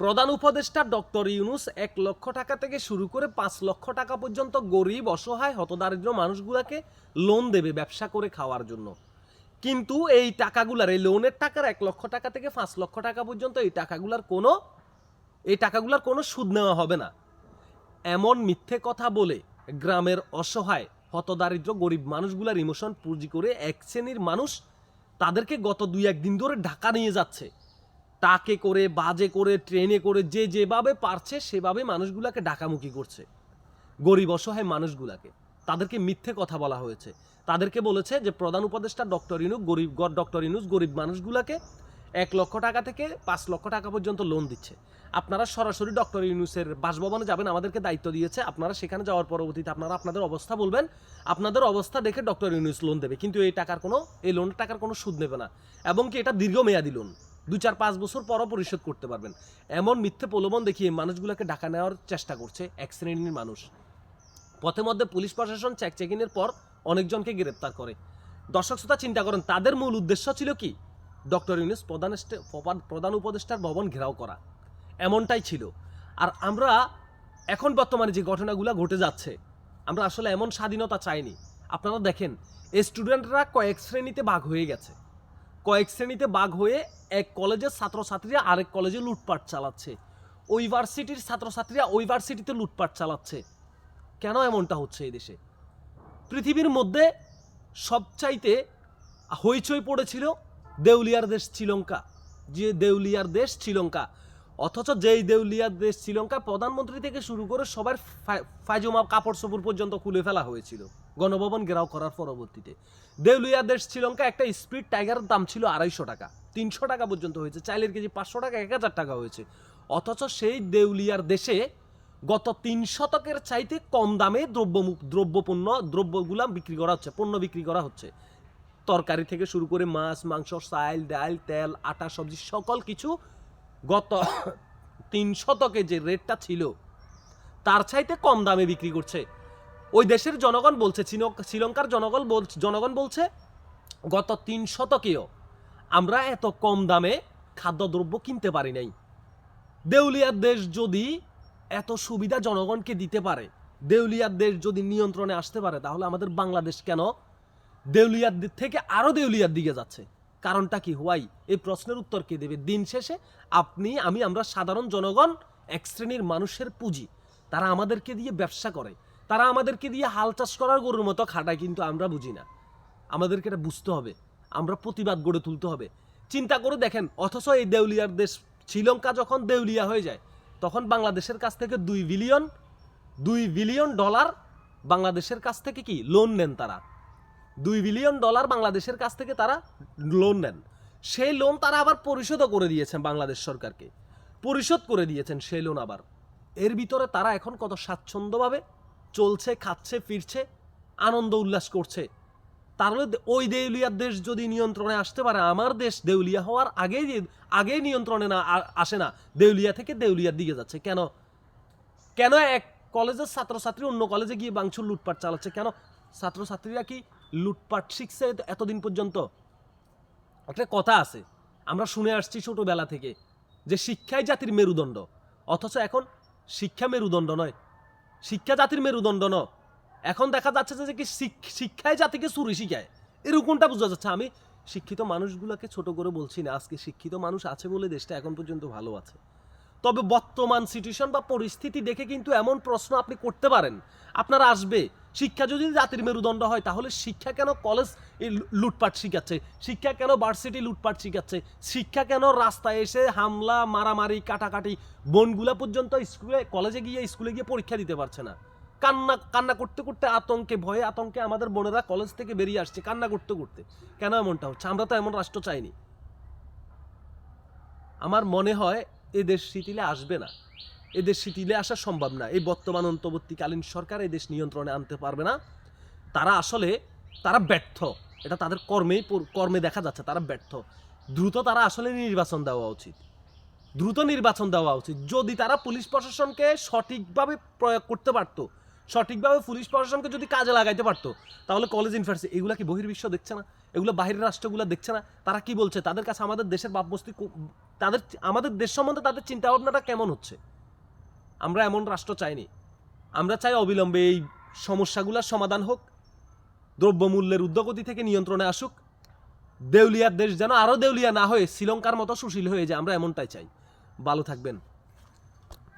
প্রধান উপদেষ্টা ডক্টর ইউনুস এক লক্ষ টাকা থেকে শুরু করে পাঁচ লক্ষ টাকা পর্যন্ত গরিব, অসহায়, হতদারিদ্র মানুষগুলাকে লোন দেবে ব্যবসা করে খাওয়ার জন্য। কিন্তু এই টাকাগুলার, এই লোনের টাকার এক লক্ষ টাকা থেকে পাঁচ লক্ষ টাকা পর্যন্ত এই টাকাগুলার কোনো, এই টাকাগুলার কোনো সুদ নেওয়া হবে না। এমন মিথ্যে কথা বলে গ্রামের অসহায়, হতদারিদ্র, গরিব মানুষগুলার ইমোশন পুঁজি করে এক শ্রেণির মানুষ তাদেরকে গত দুই একদিন ধরে ঢাকা নিয়ে যাচ্ছে। টাকে করে, বাজে করে, ট্রেনে করে, যে যেভাবে পারছে সেভাবে মানুষগুলাকে ঢাকামুখী করছে। গরিব, অসহায় মানুষগুলাকে। তাদেরকে মিথ্যে কথা বলা হয়েছে। তাদেরকে বলেছে যে প্রধান উপদেষ্টা ডক্টর ইনুস, গরিব ডক্টর ইনুস, গরিব মানুষগুলাকে এক লক্ষ টাকা থেকে পাঁচ লক্ষ টাকা পর্যন্ত লোন দিচ্ছে। আপনারা সরাসরি ডক্টর ইউনুসের বাসভবনে যাবেন, আমাদেরকে দায়িত্ব দিয়েছে। আপনারা সেখানে যাওয়ার পরবর্তীতে আপনারা আপনাদের অবস্থা বলবেন। আপনাদের অবস্থা দেখে ডক্টর ইউনুস লোন দেবে। কিন্তু এই টাকার কোনো, এই লোনের টাকার কোনো সুদ নেবে না। এবং কি এটা দীর্ঘমেয়াদী লোন দু চার পাঁচ বছর পরও পরিশোধ করতে পারবেন। এমন মিথ্যে প্রলোভন দেখিয়ে মানুষগুলোকে ডাকা নেওয়ার চেষ্টা করছে এক শ্রেণির মানুষ। পথে মধ্যে পুলিশ প্রশাসন চেক চেকিংয়ের পর অনেকজনকে গ্রেপ্তার করে। দর্শক শ্রোতা, চিন্তা করেন, তাদের মূল উদ্দেশ্য ছিল কি? ডক্টর ইউনুস প্রধান প্রধান- উপদেষ্টার ভবন ঘেরাও করা। এমনটাই ছিল। আর আমরা এখন বর্তমানে যে ঘটনাগুলো ঘটে যাচ্ছে, আমরা আসলে এমন স্বাধীনতা চাইনি। আপনারা দেখেন স্টুডেন্টরা কয়েক শ্রেণীতে ভাগ হয়ে গেছে। কয়েক শ্রেণীতে বাঘ হয়ে এক কলেজের ছাত্রছাত্রীরা আরেক কলেজে লুটপাট চালাচ্ছে। ওই ভার্সিটির ছাত্রছাত্রীরা ওই ভার্সিটিতে লুটপাট চালাচ্ছে। কেন এমনটা হচ্ছে এই দেশে? পৃথিবীর মধ্যে সবচাইতে হইচই পড়েছিল দেউলিয়ার দেশ শ্রীলঙ্কা। যে দেউলিয়ার দেশ শ্রীলঙ্কা অথচ যেই দেউলিয়ার দেশ শ্রীলঙ্কা প্রধানমন্ত্রী থেকে শুরু করে সবার ফাইজমা কাপড় চোপড় পর্যন্ত খুলে ফেলা হয়েছিল। গণভবন ঘেরাও করার পরবর্তীতে। দেউলিয়া দেশ শ্রীলঙ্কা একটা স্পিড টাইগারের দাম ছিল আড়াইশো টাকা। তিনশো টাকা পর্যন্ত হয়েছে, চাইলের কেজি পাঁচশো টাকা, এক হাজার টাকা হয়েছে। অথচ সেই দেউলিয়ার দেশে গত তিন শতকের চাইতে কম দামে দ্রব্য দ্রব্যপণ্য, দ্রব্যগুলা বিক্রি করা হচ্ছে, পণ্য বিক্রি করা হচ্ছে। তরকারি থেকে শুরু করে মাছ, মাংস, চাল, ডাল, তেল, আটা, সবজি, সকল কিছু গত তিন শতকে যে রেটটা ছিল, তার চাইতে কম দামে বিক্রি করছে। ওই দেশের জনগণ বলছে শ্রীলঙ্কার জনগণ জনগণ বলছে, গত তিন শতকেও আমরা এত কম দামে খাদ্যদ্রব্য কিনতে পারি নাই। দেউলিয়ার দেশ যদি এত সুবিধা জনগণকে দিতে পারে, দেউলিয়ার দেশ যদি নিয়ন্ত্রণে আসতে পারে, তাহলে আমাদের বাংলাদেশ কেন দেউলিয়ার দিক থেকে আরও দেউলিয়ার দিকে যাচ্ছে? কারণটা কি? হোয়াই এই প্রশ্নের উত্তর কে দেবে? দিন শেষে আপনি, আমি, আমরা সাধারণ জনগণ, এক শ্রেণির মানুষের পুঁজি। তারা আমাদেরকে দিয়ে ব্যবসা করে। তারা আমাদেরকে দিয়ে হাল চাষ করার গরুর মতো খাটায়, কিন্তু আমরা বুঝি না। আমাদেরকে এটা বুঝতে হবে। আমরা প্রতিবাদ গড়ে তুলতে হবে। চিন্তা করে দেখেন, অথচ এই দেউলিয়ার দেশ, শ্রীলঙ্কা যখন দেউলিয়া হয়ে যায়, তখন বাংলাদেশের কাছ থেকে দুই বিলিয়ন দুই বিলিয়ন ডলার বাংলাদেশের কাছ থেকে কি? লোন নেন তারা। দুই বিলিয়ন ডলার বাংলাদেশের কাছ থেকে তারা লোন নেন। সেই লোন তারা আবার পরিশোধও করে দিয়েছেন বাংলাদেশ সরকারকে। পরিশোধ করে দিয়েছেন সেই লোন আবার। এর ভিতরে তারা এখন কত স্বাচ্ছন্দ্যভাবে চলছে, খাচ্ছে, ফিরছে, আনন্দ উল্লাস করছে। তাহলে ওই দেউলিয়ার দেশ যদি নিয়ন্ত্রণে আসতে পারে, আমার দেশ দেউলিয়া হওয়ার আগেই আগেই নিয়ন্ত্রণে না আসে না, দেউলিয়া থেকে দেউলিয়ার দিকে যাচ্ছে। কেন? কেন এক কলেজের ছাত্রছাত্রী অন্য কলেজে গিয়ে বাংশুর লুটপাট চালাচ্ছে? কেন? ছাত্রছাত্রীরা কি লুটপাট শিখছে এতদিন পর্যন্ত? একটা কথা আছে, আমরা শুনে আসছি ছোটবেলা থেকে যে শিক্ষাই জাতির মেরুদণ্ড, অথচ এখন শিক্ষা মেরুদণ্ড নয়। শিক্ষা জাতির মেরুদণ্ড ন। এখন দেখা যাচ্ছে যে কি শিক- শিক্ষাই জাতিকে চুরি শিখায়। এরকমটা বোঝা যাচ্ছে। আমি শিক্ষিত মানুষগুলোকে ছোট করে বলছি না, আজকে শিক্ষিত মানুষ আছে বলে দেশটা এখন পর্যন্ত ভালো আছে। তবে বর্তমান সিচুয়েশন বা পরিস্থিতি দেখে কিন্তু এমন প্রশ্ন আপনি করতে পারেন। আপনার আসবে শিক্ষা যদি জাতির মেরুদণ্ড হয়, তাহলে শিক্ষা কেন কলেজ লুটপাট শিখাচ্ছে? শিক্ষা কেন ভার্সিটি লুটপাট শিখাচ্ছে? শিক্ষা কেন রাস্তায় এসে হামলা, মারামারি, কাটাকাটি, বোনগুলা পর্যন্ত স্কুলে কলেজে গিয়ে স্কুলে গিয়ে পরীক্ষা দিতে পারছে না? কান্না কান্না করতে করতে আতঙ্কে, ভয়ে আতঙ্কে আমাদের বোনেরা কলেজ থেকে বেরিয়ে আসছে, কান্না করতে করতে। কেন এমনটা হচ্ছে? আমরা তো এমন রাষ্ট্র চাইনি। আমার মনে হয় এ দেশ শিথিলে আসবে না। এদেশ শিথিলে আসা সম্ভব না। এই বর্তমান অন্তর্বর্তীকালীন সরকার এই দেশ নিয়ন্ত্রণে আনতে পারবে না। তারা আসলে, তারা ব্যর্থ। এটা তাদের কর্মেই কর্মে দেখা যাচ্ছে, তারা ব্যর্থ। দ্রুত তারা আসলে নির্বাচন দেওয়া উচিত। দ্রুত নির্বাচন দেওয়া উচিত। যদি তারা পুলিশ প্রশাসনকে সঠিকভাবে প্রয়োগ করতে পারতো, সঠিকভাবে পুলিশ প্রশাসনকে যদি কাজে লাগাইতে পারতো, তাহলে কলেজ ইউনিভার্সিটি এগুলো কি বহির্বিশ্ব দেখছে না? এগুলো বাহিরের রাষ্ট্রগুলো দেখছে না? তারা কি বলছে? তাদের কাছে আমাদের দেশের ভাবমস্তি তাদের, আমাদের দেশ সম্বন্ধে তাদের চিন্তা ভাবনাটা কেমন হচ্ছে? আমরা এমন রাষ্ট্র চাইনি। আমরা চাই অবিলম্বে এই সমস্যাগুলোর সমাধান হোক, দ্রব্যমূল্যের ঊর্ধ্বগতি থেকে নিয়ন্ত্রণে আসুক। দেউলিয়ার দেশ যেন আরও দেউলিয়া না হয়ে শ্রীলঙ্কার মতো সুশীল হয়ে যায়, আমরা এমনটাই চাই। ভালো থাকবেন।